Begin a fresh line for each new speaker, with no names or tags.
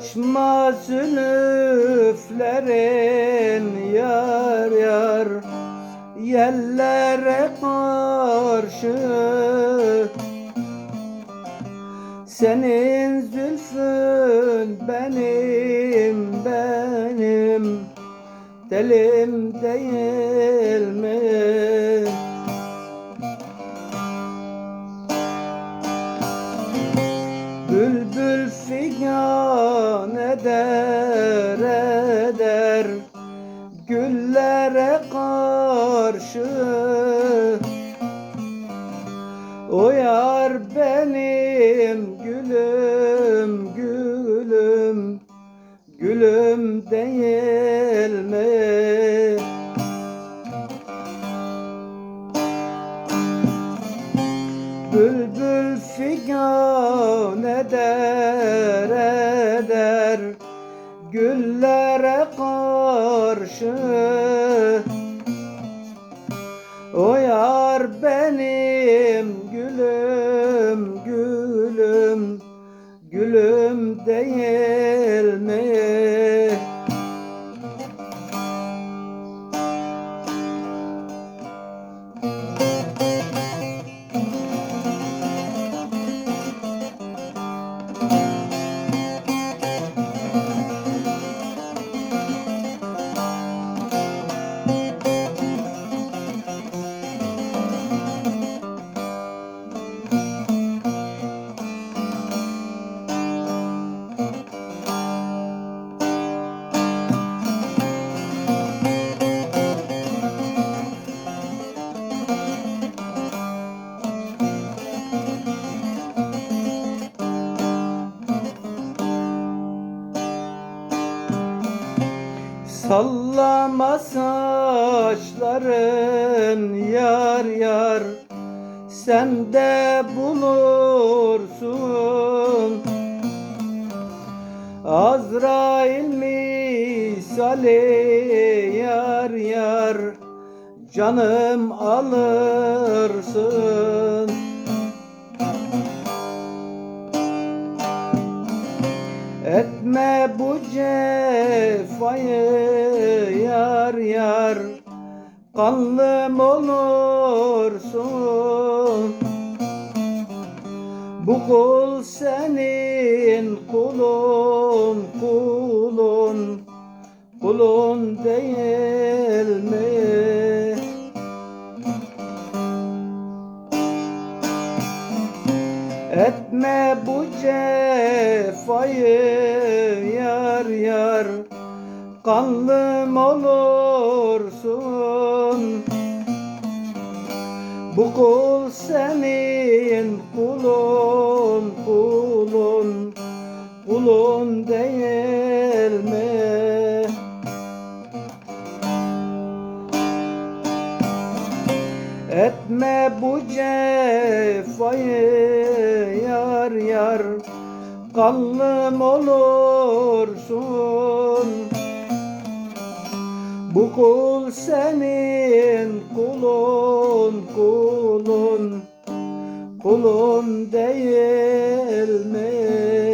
Açma zülüflerin yar yar Yellere karşı Senin zülfün benim benim Delim değil mi? Bülbül figan eder eder Güllere karşı O yar benim gülüm gülüm Gülüm değil mi? Güllere karşı O benim gülüm gülüm Gülüm değil mi? Sallama saçların yar yar. Sen de bulursun. Azrail misali yar yar. Canım alırsın Etme bu cefayı yar yar Kanlım olursun. Bu kul senin kulun kulun Kulun değil Etme bu cefayı yar yar. Kanlım olursun. Bu kul senin kulun kulun. Kulun değil mi? Etme bu cefayı Kanlım olursun Bu kul senin kulun kulun Kulun değil mi?